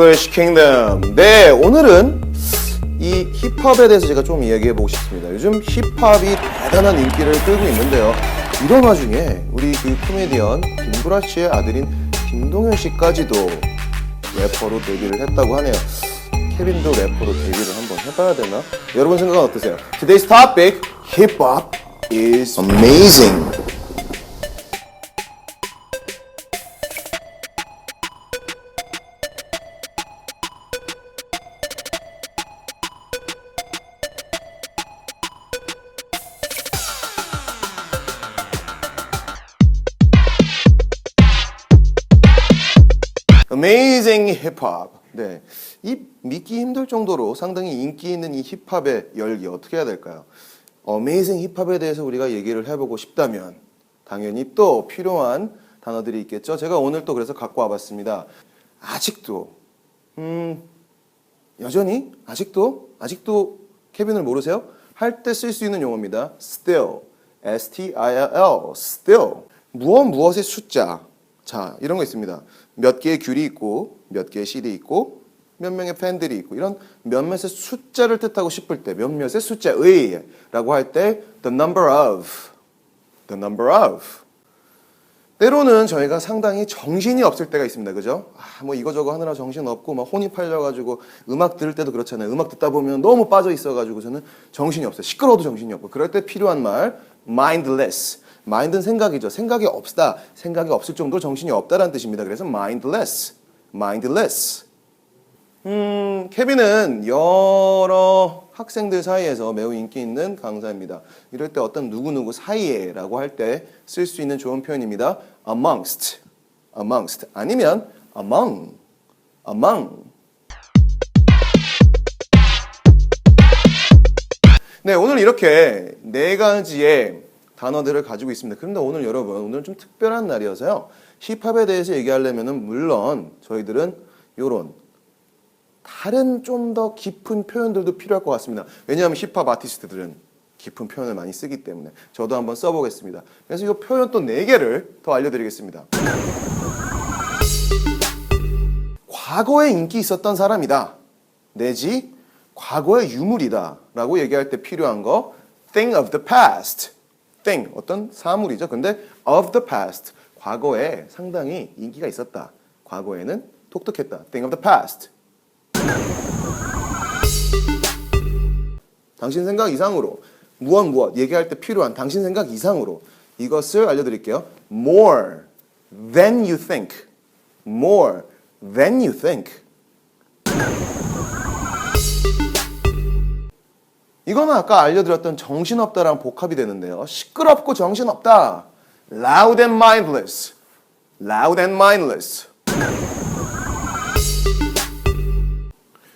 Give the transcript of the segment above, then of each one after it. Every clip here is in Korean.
English Kingdom. 네, 오늘은 이 힙합에 대해서 제가 좀 이야기해 보고 싶습니다. 요즘 힙합이 대단한 인기를 끌고 있는데요. 이런 와중에 우리 그 코미디언 김구라 씨의 아들인 김동현 씨까지도 래퍼로 데뷔를 했다고 하네요. 케빈도 래퍼로 데뷔를 한번 해봐야 되나? 여러분 생각은 어떠세요? Today's topic, hip hop is amazing. Amazing Hip Hop. 네. 이 믿기 힘들 정도로 상당히 인기 있는 이 힙합의 열기 어떻게 해야 될까요? Amazing 힙합에 대해서 우리가 얘기를 해보고 싶다면 당연히 또 필요한 단어들이 있겠죠. 제가 오늘 또 그래서 갖고 와봤습니다. 아직도 음 여전히 아직도 아직도 케빈을 모르세요? 할 때 쓸 수 있는 용어입니다. Still, S-T-I-L, still. 무엇 무엇의 숫자. 자 이런 거 있습니다. 몇 개의 귤이 있고 몇 개의 CD 있고 몇 명의 팬들이 있고 이런 몇몇의 숫자를 뜻하고 싶을 때 몇몇의 숫자의 라고 할 때 the number of, the number of. 때로는 저희가 상당히 정신이 없을 때가 있습니다. 그죠? 아, 뭐 이거저거 하느라 정신 없고 막 혼이 팔려가지고 음악 들을 때도 그렇잖아요. 음악 듣다 보면 너무 빠져 있어가지고 저는 정신이 없어요. 시끄러워도 정신이 없고. 그럴 때 필요한 말, mindless. Mind는 생각이죠. 생각이 없다. 생각이 없을 정도로 정신이 없다라는 뜻입니다. 그래서 mindless. mindless. 음, 케빈은 여러 학생들 사이에서 매우 인기 있는 강사입니다. 이럴 때 어떤 누구누구 사이에라고 할 때 쓸 수 있는 좋은 표현입니다. amongst, amongst 아니면 among, among. 네, 오늘 이렇게 네 가지의 단어들을 가지고 있습니다. 그런데 오늘 여러분, 오늘은 좀 특별한 날이어서요. 힙합에 대해서 얘기하려면은 물론 저희들은 요런 다른 좀 더 깊은 표현들도 필요할 것 같습니다. 왜냐하면 힙합 아티스트들은 깊은 표현을 많이 쓰기 때문에 저도 한번 써보겠습니다. 그래서 이 표현 또네 개를 더 알려드리겠습니다. 과거에 인기 있었던 사람이다. 내지 과거의 유물이다 라고 얘기할 때 필요한 거 thing of the past. Thing 어떤 사물이죠. 근데 of the past 과거에 상당히 인기가 있었다. 과거에는 독특했다. thing of the past. 당신 생각 이상으로 무엇 무엇 얘기할 때 필요한 당신 생각 이상으로 이것을 알려드릴게요. More than you think. More than you think. 이거는 아까 알려드렸던 정신없다랑 복합이 되는데요. 시끄럽고 정신없다. Loud and mindless. Loud and mindless.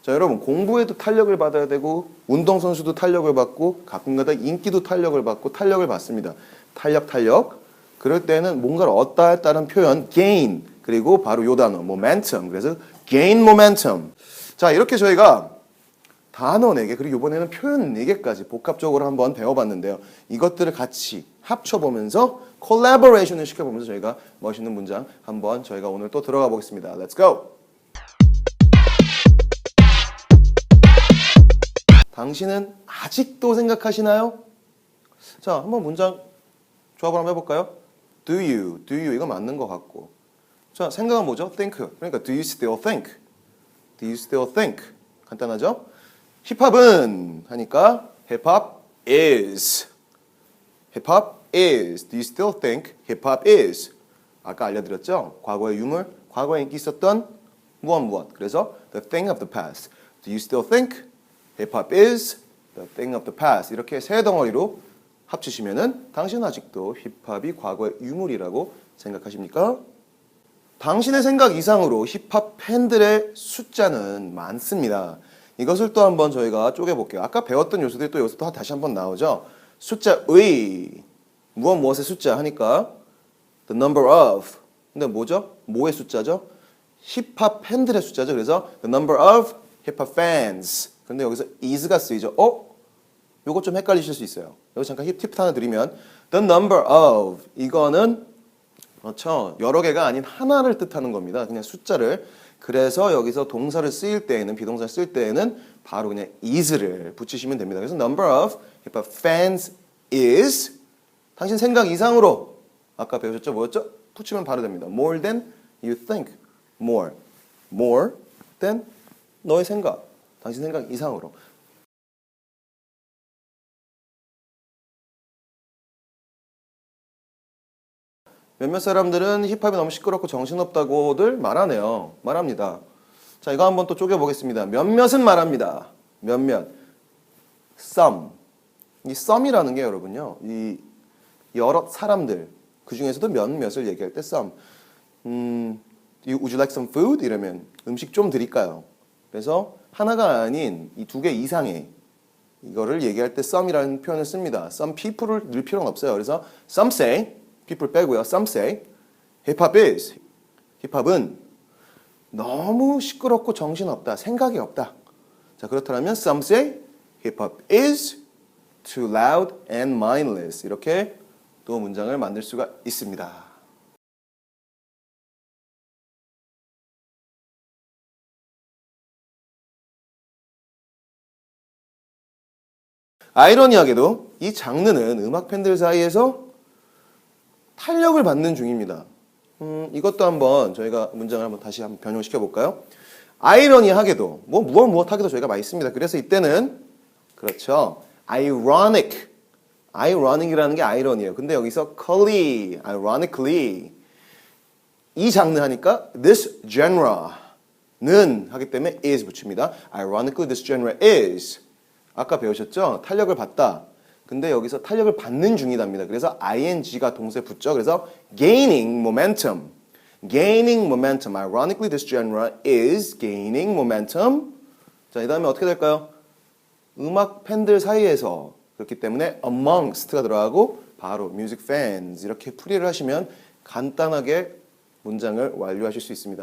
자, 여러분 공부에도 탄력을 받아야 되고 운동 선수도 탄력을 받고 가끔가다 인기도 탄력을 받고 탄력을 받습니다. 탄력 탄력. 그럴 때는 뭔가를 얻다 했다는 표현 gain 그리고 바로 요 단어 momentum. 그래서 gain momentum. 자, 이렇게 저희가 단어 4개 그리고 이번에는 표현 4개까지 복합적으로 한번 배워봤는데요. 이것들을 같이 합쳐보면서 콜라보레이션을 시켜보면서 저희가 멋있는 문장 한번 저희가 오늘 또 들어가 보겠습니다. Let's go! 당신은 아직도 생각하시나요? 자, 한번 문장 조합을 한번 해볼까요? Do you, do you 이거 맞는 것 같고 자, 생각은 뭐죠? think 그러니까 do you still think? Do you still think? 간단하죠? 힙합은 하니까 힙합 is 힙합 is Do you still think 힙합 is? 아까 알려드렸죠? 과거의 유물, 과거에 인기 있었던 무엇 무엇 그래서 the thing of the past Do you still think hop is the thing of the past. 이렇게 세 덩어리로 합치시면은 당신 아직도 힙합이 과거의 유물이라고 생각하십니까? 당신의 생각 이상으로 힙합 팬들의 숫자는 많습니다. 이것을 또 한번 저희가 쪼개볼게요. 아까 배웠던 요소들이 또 여기서 또 다시 한번 나오죠. 숫자 의 무엇 무엇의 숫자 하니까 the number of 근데 뭐죠? 뭐의 숫자죠? 힙합 팬들의 숫자죠. 그래서 the number of 힙합 fans 근데 여기서 is가 쓰이죠. 어? 요거 좀 헷갈리실 수 있어요. 여기 잠깐 팁 하나 드리면 the number of 이거는 그렇죠. 여러 개가 아닌 하나를 뜻하는 겁니다. 그냥 숫자를 그래서 여기서 동사를 쓰일 때에는 비동사를 쓸 때에는 바로 그냥 is를 붙이시면 됩니다. 그래서 number of 힙합 fans is 당신 생각 이상으로 아까 배우셨죠? 뭐였죠? 붙이면 바로 됩니다. more than you think. more. more than 너의 생각. 당신 생각 이상으로. 몇몇 사람들은 힙합이 너무 시끄럽고 정신없다고들 말하네요. 말합니다. 자, 이거 한번 또 쪼개보겠습니다. 몇몇은 말합니다. 몇몇. some. 이 some이라는 게 여러분요. 이 여러 사람들 그 중에서도 몇몇을 얘기할 때 some. 음, would you like some food? 이러면 음식 좀 드릴까요? 그래서 하나가 아닌 이 두 개 이상의 이거를 얘기할 때 some이라는 표현을 씁니다. some people을 넣을 필요는 없어요. 그래서 some say, people 빼고요. some say, hip hop is. 힙합은 너무 시끄럽고 정신없다. 생각이 없다. 자, 그렇다면 some say hip hop is too loud and mindless. 이렇게 또 문장을 만들 수가 있습니다. 아이러니하게도 이 장르는 음악 팬들 사이에서 탄력을 받는 중입니다. 음, 이것도 한번 저희가 문장을 한번 다시 한번 변형시켜 볼까요? 아이러니하게도 뭐 무엇 무엇 하기도 저희가 많이 씁니다. 그래서 이때는 그렇죠. ironic. ironic이라는 게 아이러니예요. 근데 여기서 colly, ironically 이 장르 하니까 this genre는 하기 때문에 is 붙입니다. Ironically, this genre is. 아까 배우셨죠? 탄력을 받다. 근데 여기서 탄력을 받는 중이답니다. 그래서 ing가 동사에 붙죠. 그래서 gaining momentum. gaining momentum. Ironically, this genre is gaining momentum. 자, 이 다음에 어떻게 될까요? 음악 팬들 사이에서 그렇기 때문에 amongst가 들어가고 바로 music fans 이렇게 풀이를 하시면 간단하게 문장을 완료하실 수 있습니다.